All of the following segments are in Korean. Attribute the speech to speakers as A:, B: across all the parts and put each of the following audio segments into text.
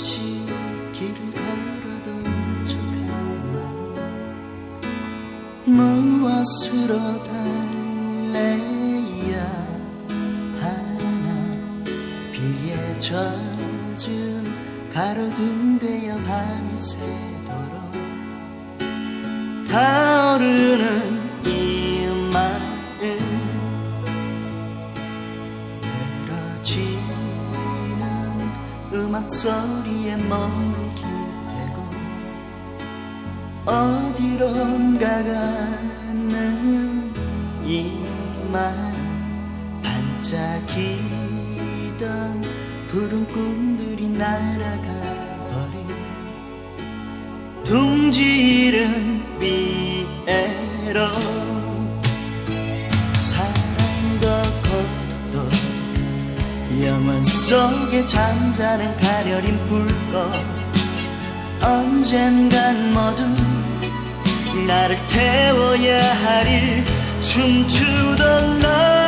A: 없이 길을 걸어던 척한나 무엇으로 달래야 하나? 비에 젖은 가로등대여 밤새도록 타오르는 이 마음. 늘어지는 음악 소리 에 몸을 기대고 어디론가 가는 이만 반짝이던 푸른 꿈들이 날아가 버린 둥지른 위에로 속에 잠자는 가려린 불꽃. 언젠간 모두 나를 태워야 하리 춤추던 나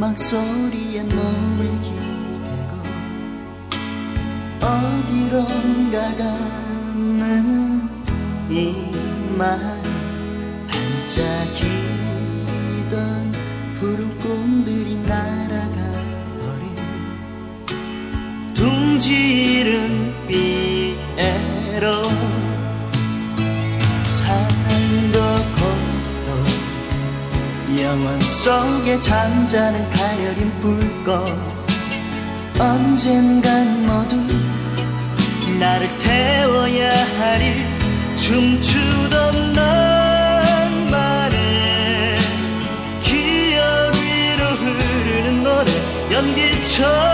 A: 음악 소리에 몸을 기대고 어디론가 가는 이만 반짝이 속에 잠자는 가려린 불꽃. 언젠간 모두 나를 태워야 하리 춤추던 넌만의 기억 위로 흐르는 노래 연기처럼